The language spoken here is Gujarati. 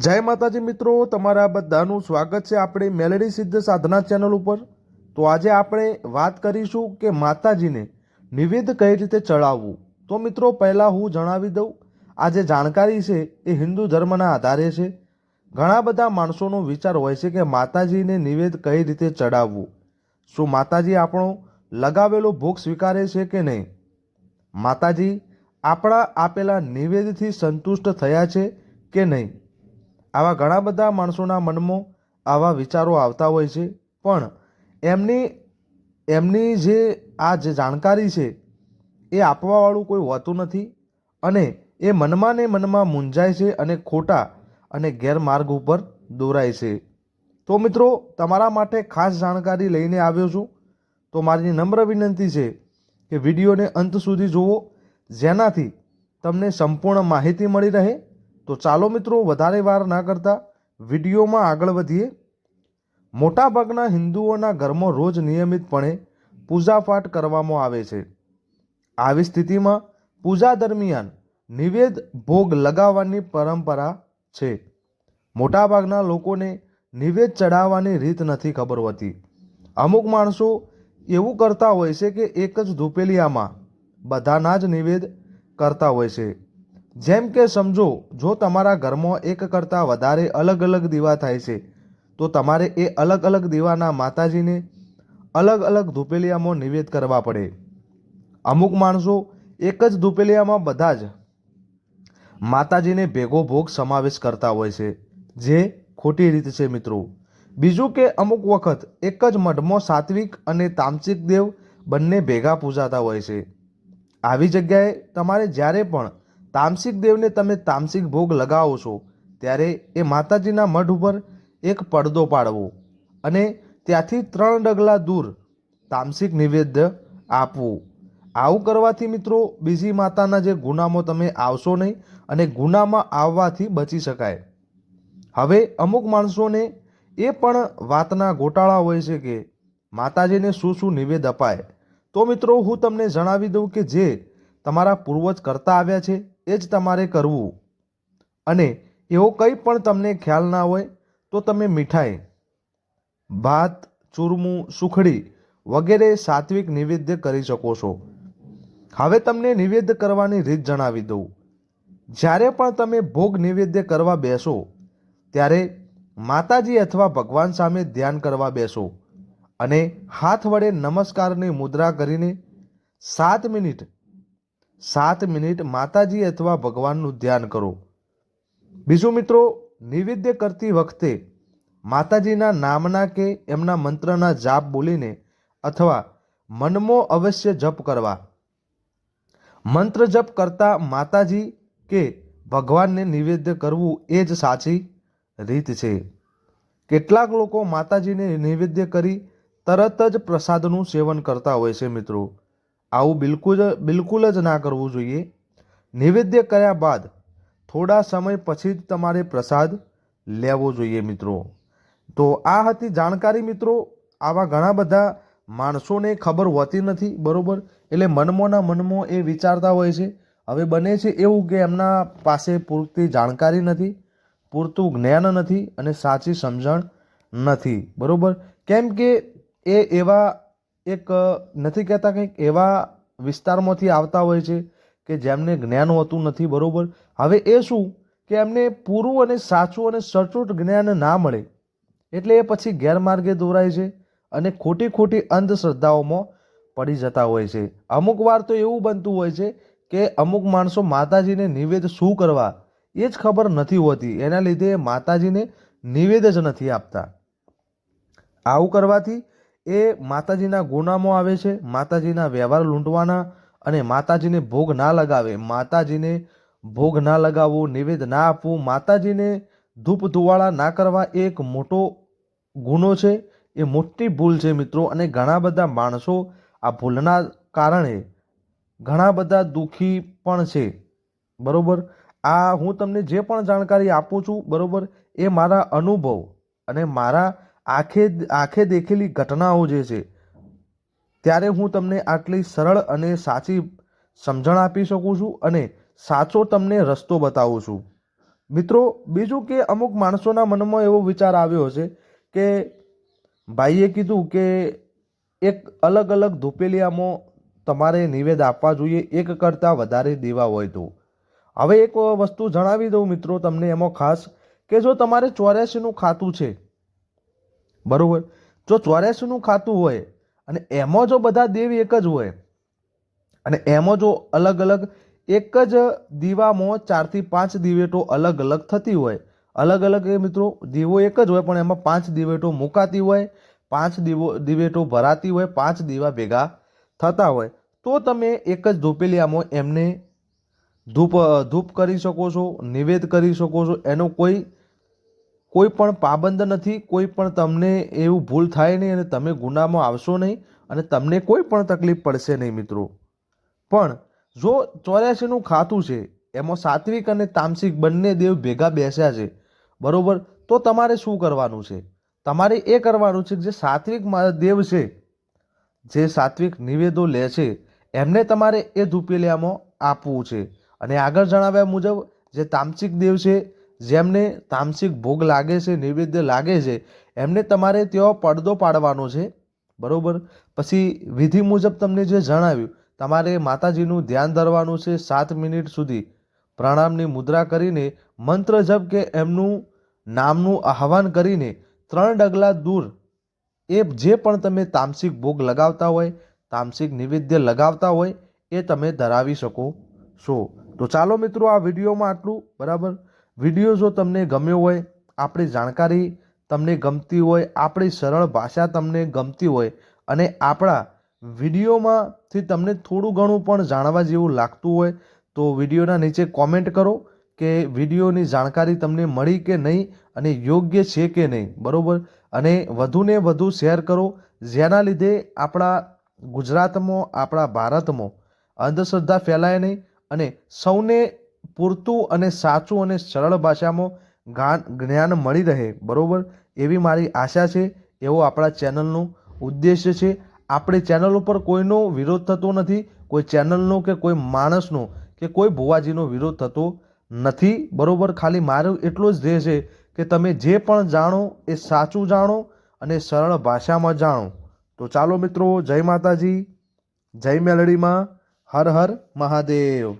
જય માતાજી મિત્રો, તમારા બધાનું સ્વાગત છે આપણી મેલેડી સિદ્ધ સાધના ચેનલ ઉપર. તો આજે આપણે વાત કરીશું કે માતાજીને નિવેદ કઈ રીતે ચડાવવું. તો મિત્રો, પહેલાં હું જણાવી દઉં, આ જે જાણકારી છે એ હિન્દુ ધર્મના આધારે છે. ઘણા બધા માણસોનો વિચાર હોય છે કે માતાજીને નિવેદ કઈ રીતે ચડાવવું. શું માતાજી આપણો લગાવેલો ભોગ સ્વીકારે છે કે નહીં? માતાજી, આપણા આપેલા નિવેદથી સંતુષ્ટ થયા છે કે નહીં? આવા ઘણા બધા માણસોના મનમાં આવા વિચારો આવતા હોય છે. પણ એમની એમની જે આ જે જાણકારી છે, એ આપવાવાળું કોઈ હોતું નથી અને એ મનમાં ને મનમાં મૂંઝાય છે અને ખોટા અને ગેરમાર્ગ ઉપર દોરાય છે. તો મિત્રો, તમારા માટે ખાસ જાણકારી લઈને આવ્યો છું. તો મારી નમ્ર વિનંતી છે કે વિડીયોને અંત સુધી જુઓ, જેનાથી તમને સંપૂર્ણ માહિતી મળી રહે તો ચાલો મિત્રો વધારે વાર ના કરતા વિડીયોમાં આગળ વધીએ. મોટાભાગના હિન્દુઓના ઘરમાં રોજ નિયમિતપણે પૂજાપાઠ કરવામાં આવે છે. આવી સ્થિતિમાં પૂજા દરમિયાન નિવેદ ભોગ લગાવવાની પરંપરા છે. મોટાભાગના લોકોને નિવેદ ચડાવવાની રીત નથી ખબર હોતી. અમુક માણસો એવું કરતા હોય છે કે એક જ ધૂપેલિયામાં બધાના જ નિવેદ કરતા હોય છે. જેમ કે સમજો, જો તમારા ઘરમાં એક કરતાં વધારે અલગ અલગ દીવા થાય છે, તો તમારે એ અલગ અલગ દીવાના માતાજીને અલગ અલગ ધૂપેલિયામાં નિવેદ કરવા પડે. અમુક માણસો એક જ ધૂપેલિયામાં બધા જ માતાજીને ભેગો ભોગ સમાવેશ કરતા હોય છે, જે ખોટી રીત છે મિત્રો. બીજું કે અમુક વખત એક જ મઢમાં સાત્વિક અને તામસિક દેવ બંને ભેગા પૂજાતા હોય છે. આવી જગ્યાએ તમારે જ્યારે પણ તામસિક દેવને તમે તામસિક ભોગ લગાવો છો, ત્યારે એ માતાજીના મઢ ઉપર એક પડદો પાડવો અને ત્યાંથી ત્રણ ડગલા દૂર તામસિક નિવેદ્ય આપવું. આવું કરવાથી મિત્રો, બીજી માતાના જે ગુનામાં તમે આવશો નહીં અને ગુનામાં આવવાથી બચી શકાય. હવે અમુક માણસોને એ પણ વાતના ગોટાળા હોય છે કે માતાજીને શું શું નિવેદ અપાય. તો મિત્રો, હું તમને જણાવી દઉં કે જે તમારા પૂર્વજ કરતા આવ્યા છે એ જ તમારે કરવું. અને એવો કંઈ પણ તમને ખ્યાલ ના હોય, તો તમે મીઠાઈ, ભાત, ચૂરમું, સુખડી વગેરે સાત્વિક નિવેદ્ય કરી શકો છો. હવે તમને નિવેદ્ય કરવાની રીત જણાવી દઉં. જ્યારે પણ તમે ભોગ નિવેદ્ય કરવા બેસો, ત્યારે માતાજી અથવા ભગવાન સામે ધ્યાન કરવા બેસો અને હાથ વડે નમસ્કારની મુદ્રા કરીને સાત મિનિટ સાત મિનિટ માતાજી અથવા ભગવાનનું ધ્યાન કરો. બીજું મિત્રો, નિવેદ્ય કરતી વખતે માતાજીના નામના કે એમના મંત્રના જાપ બોલીને અથવા મનમો અવશ્ય જપ કરવા. મંત્ર જપ કરતા માતાજી કે ભગવાનને નિવેદ્ય કરવું એ જ સાચી રીત છે. કેટલાક લોકો માતાજીને નૈવેદ્ય કરી તરત જ પ્રસાદનું સેવન કરતા હોય છે મિત્રો. આવું બિલકુલ જ બિલકુલ જ ના કરવું જોઈએ. નૈવેદ્ય કર્યા બાદ થોડા સમય પછી જ તમારે પ્રસાદ લેવો જોઈએ મિત્રો. તો આ હતી જાણકારી મિત્રો. આવા ઘણા બધા માણસોને ખબર હોતી નથી, બરાબર? એટલે મનમોના મનમાં એ વિચારતા હોય છે. હવે બને છે એવું કે એમના પાસે પૂરતી જાણકારી નથી, પૂરતું જ્ઞાન નથી અને સાચી સમજણ નથી, બરાબર? કેમ કે એ એવા એક નથી કહેતા કંઈક એવા વિસ્તારમાંથી આવતા હોય છે કે જેમને જ્ઞાન હોતું નથી, બરાબર? હવે એ શું? કે એમને પૂરું અને સાચું અને સચોટ જ્ઞાન ના મળે. એટલે એ પછી ગેરમાર્ગે દોરાય છે અને ખોટી ખોટી અંધશ્રદ્ધાઓમાં પડી જતા હોય છે. અમુક વાર તો એવું બનતું હોય છે કે અમુક માણસો માતાજીને નિવેદ શું કરવા એ જ ખબર નથી હોતી. એના લીધે માતાજીને નિવેદ જ નથી આપતા. આવું કરવાથી એ માતાજીના ગુનામાં આવે છે, માતાજીના વ્યવહાર લૂંટવાના અને માતાજીને ભોગ ના લગાવે. માતાજીને ભોગ ના લગાવવો, નિવેદ ના આપવું, માતાજીને ધૂપ ધુવાળા ના કરવા એ એક મોટો ગુનો છે. એ મોટી ભૂલ છે મિત્રો અને ઘણા બધા માણસો આ ભૂલના કારણે ઘણા બધા દુઃખી પણ છે. બરોબર? આ હું તમને જે પણ જાણકારી આપું છું, બરોબર? એ મારા અનુભવ અને મારા આંખે આંખે દેખેલી ઘટનાઓ જે છે, ત્યારે હું તમને આટલી સરળ અને સાચી સમજણ આપી શકું છું અને સાચો તમને રસ્તો બતાવું છું. મિત્રો, બીજું કે અમુક માણસોના મનમાં એવો વિચાર આવ્યો હશે કે ભાઈએ કીધું કે એક અલગ અલગ ધૂપેલિયામાં તમારે નિવેદ આપવા જોઈએ, એક કરતાં વધારે દેવા હોય તો. હવે એક વસ્તુ જણાવી દઉં મિત્રો તમને એમાં ખાસ, કે જો તમારે ચોર્યાસીનું ખાતું છે બરોબર? જો ચોર્યાસીનું ખાતું હોય અને એમાં જો બધા દેવ એક જ હોય અને એમાં જો અલગ અલગ એક જ દીવામાં ચારથી પાંચ દિવેટો અલગ અલગ થતી હોય, અલગ અલગ એ મિત્રો દીવો એક જ હોય, પણ એમાં પાંચ દિવેટો મુકાતી હોય, પાંચ દીવો, દિવેટો ભરાતી હોય, પાંચ દીવા ભેગા થતા હોય, તો તમે એક જ ધૂપેલિયામાં એમને ધૂપ ધૂપ કરી શકો છો, નિવેદ કરી શકો છો, એનો કોઈ કોઈ પણ પાબંદ નથી, કોઈ પણ તમને એવું ભૂલ થાય નહીં અને તમે ગુનામાં આવશો નહીં અને તમને કોઈ પણ તકલીફ પડશે નહીં મિત્રો. પણ જો ચોર્યાસીનું ખાતું છે, એમાં સાત્વિક અને તામસિક બંને દેવ ભેગા બેસ્યા છે, બરાબર? તો તમારે શું કરવાનું છે? તમારે એ કરવાનું છે કે જે સાત્વિક દેવ છે, જે સાત્વિક નિવેદો લે છે, એમને તમારે એ ધૂપેલિયામાં આપવું છે. અને આગળ જણાવ્યા મુજબ, જે તામસિક દેવ છે જેમને તામસિક ભોગ લાગે છે, નૈવેદ્ય લાગે છે, એમને તમારે ત્યાં પડદો પાડવાનો છે. બરાબર? પછી વિધિ મુજબ તમને જે જણાવ્યું, તમારે માતાજીનું ધ્યાન ધરવાનું છે સાત મિનિટ સુધી. પ્રણામની મુદ્રા કરીને મંત્ર જપ કે એમનું નામનું આહવાન કરીને ત્રણ ડગલા દૂર એ જે પણ તમે તામસિક ભોગ લગાવતા હોય, તામસિક નૈવેદ્ય લગાવતા હોય, એ તમે ધરાવી શકો છો. તો ચાલો મિત્રો, આ વિડીયોમાં આટલું. બરાબર? વીડિયો જો તમને ગમ્યો હોય, આપણી જાણકારી તમને ગમતી હોય, આપણી સરળ ભાષા તમને ગમતી હોય અને આપણા વિડીયોમાંથી તમને થોડું ઘણું પણ જાણવા જેવું લાગતું હોય, તો વિડીયોના નીચે કોમેન્ટ કરો કે વિડીયોની જાણકારી તમને મળી કે નહીં અને યોગ્ય છે કે નહીં, બરાબર? અને વધુને વધુ શેર કરો, જેના લીધે આપણા ગુજરાતમાં, આપણા ભારતમાં અંધશ્રદ્ધા ફેલાય નહીં અને સૌને પૂરતું અને સાચું અને સરળ ભાષામાં ગાન જ્ઞાન મળી રહે, બરાબર? એવી મારી આશા છે, એવો આપણા ચેનલનો ઉદ્દેશ્ય છે. આપણી ચેનલ ઉપર કોઈનો વિરોધ થતો નથી, કોઈ ચેનલનો કે કોઈ માણસનો કે કોઈ ભુવાજીનો વિરોધ થતો નથી, બરાબર? ખાલી મારું એટલું જ ધ્યેય છે કે તમે જે પણ જાણો એ સાચું જાણો અને સરળ ભાષામાં જાણો. તો ચાલો મિત્રો, જય માતાજી, જય મેલડીમાં, હર હર મહાદેવ.